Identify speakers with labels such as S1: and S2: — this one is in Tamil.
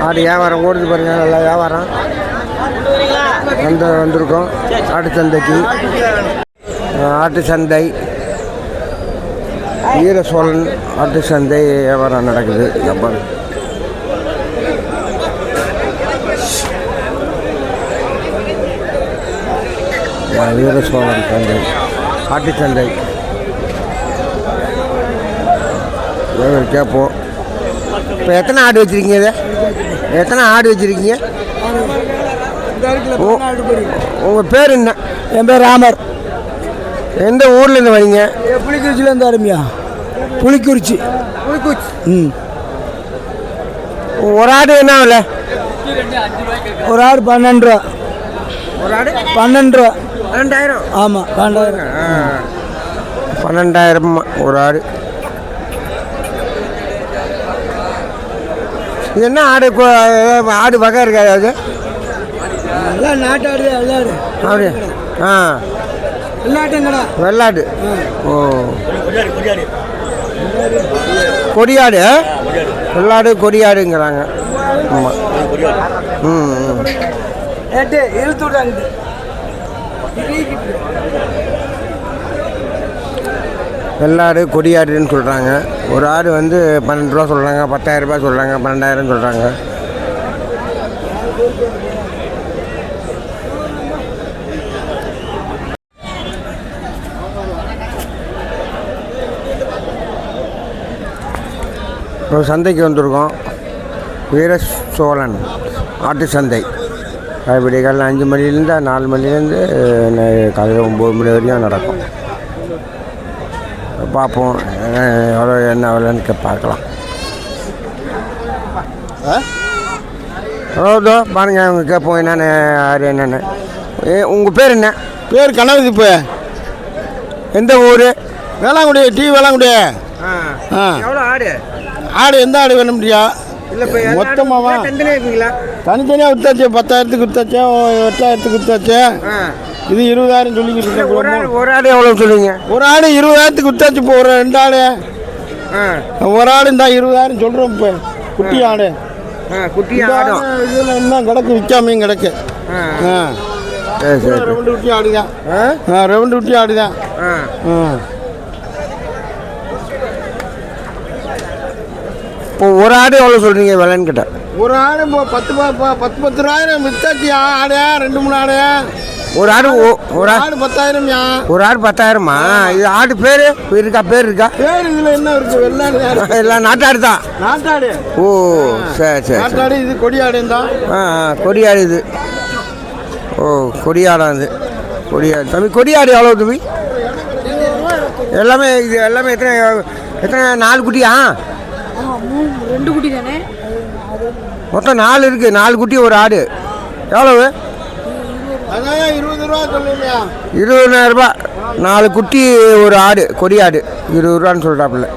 S1: ஆடு வியாபாரம் ஓடுது பாருங்க நல்லா வியாபாரம். வந்து வந்திருக்கோம். ஆட்டு சந்தைக்கு. ஆட்டு சந்தை. வீர சோழன் ஆட்டு சந்தை வியாபாரம் நடக்குது. ஜப்பான் வீர சோழன் சந்தை. ஆட்டு சந்தை. கேட்போம். இப்போ எத்தனை ஆடு வச்சுருக்கீங்க இது? எத்தனை ஆடு வச்சுருக்கீங்க? உங்கள் பேர் என்ன?
S2: என் பேர் ராமர்.
S1: எந்த ஊர்லேருந்து வரீங்க?
S2: புளிக்குறிச்சிலேருந்து அருமையா. புளிக்குறிச்சி ம்.
S1: ஒரு ஆடு என்ன விலை?
S2: ஒரு ஆடு பன்னெண்டு ரூபா.
S1: ஒரு ஆடு?
S2: பன்னெண்டு ரூபா.
S1: பன்னெண்டாயிரம்?
S2: ஆமாம் பன்னெண்டாயிரம்.
S1: பன்னெண்டாயிரம் ஒரு ஆடு. இது என்ன ஆடு ஆடு வகை இருக்காது அது?
S2: எல்லாம் நாட்டாடு வெள்ளாடு
S1: அப்படியே? ஆ.
S2: வெள்ளாட்டுங்கடா
S1: வெள்ளாடு ஓ. கொடியாடு வெள்ளாடு கொடியாடுங்கிறாங்க. ஆமாம் ம்
S2: இழுத்து
S1: வெள்ளாடு கொடியாடுன்னு சொல்கிறாங்க ஒரு ஆடு வந்து பன்னெண்டு ரூபா சொல்கிறாங்க பத்தாயிரம் ரூபாய் சொல்கிறாங்க பன்னெண்டாயிரம் சொல்கிறாங்க இப்போ சந்தைக்கு வந்திருக்கோம். வீர சோழன் ஆட்டு சந்தை. விடிய காலையில் அஞ்சு மணிலேருந்து நாலு மணிலேருந்து காலையில் ஒம்பது மணி வரையும் நடக்கும். பார்ப்போம். எவ்வளோ என்ன விலைன்னு கே- பார்க்கலாம். ஹலோ பாருங்க அவங்க கேட்போம் என்னென்ன யார் என்னென்ன. ஏ உங்கள் பேர் என்ன?
S3: பேர் கனகதிப்பு
S1: எந்த ஊர்?
S3: வேளாங்குடி டீ வேளாங்குடி. ஆ.
S1: எவ்வளோ ஆடு?
S3: ஆடு எந்த ஆடு வேணும் முடியா?
S1: இல்லை இப்போ
S3: மொத்தமாவா?
S1: தனித்தனியாக
S3: வித்தாச்சு பத்தாயிரத்துக்கு வித்தாச்சு எட்டாயிரத்துக்கு வித்தாச்சு. இது இருபதாயிரம் சொல்லிக்கிட்டு
S1: ஒரு ஆடு எவ்வளோ சொல்லுவீங்க
S3: ஒரு ஆடு இருபதாயிரத்துக்கு வித்தாச்சு இப்போ ஒரு ரெண்டு ஆடு
S1: ஆ.
S3: ஒரு ஆடு இந்த இருபதாயிரம் சொல்கிறோம் இப்போ குட்டி ஆடு
S1: குட்டி
S3: ஆடு. இதில் இன்னும் கிடக்கு? விற்காமையும் கிடக்கு.
S1: ஆ.
S3: ரெவண்டு குட்டி ஆடு தான்
S1: ஆ
S3: ரெவண்டு குட்டி ஆடு தான்
S1: ஆ. இப்போ ஒரு ஆடு எவ்வளோ சொல்கிறீங்க விலைன்னு கேட்டேன்.
S3: ஒரு ஆடு பத்து பத்து பத்து ரூபாயிரம் வித்தாச்சு ஆடு ரெண்டு மூணு ஆடு.
S1: ஒரு ஆடு ஒரு ஆடு
S3: பத்தாயிரம் யா
S1: ஒரு ஆடு பத்தாயிரமா? இது ஆடு பேர்? இருக்கா பேர் இருக்கா?
S3: பேர் இதுல என்ன இருக்கு? வெள்ளாடு.
S1: எல்லாம் நாட்டாடு தான்.
S3: நாட்டாடு.
S1: ஓ சரி சரி
S3: நாட்டாடு இது கொடியாடு தான்
S1: ஆ ஆ, கொடியாடு இது. ஓ கொடியாடா இது. கொடியாடு தம்பி கொடியாடு எவ்வளோ தம்பி? எல்லாமே இது எல்லாமே எத்தனை எத்தனை நாலு குட்டியா?
S4: ரெண்டு குட்டி தானே
S1: மொத்தம் நாலு இருக்குது நாலு குட்டி ஒரு ஆடு. எவ்வளவு?
S3: அதான் ரூபா
S1: நாலு குட்டி ஒரு ஆடு கொடி ஆடு. இருபது ரூபான்னு சொல்கிறாப்புல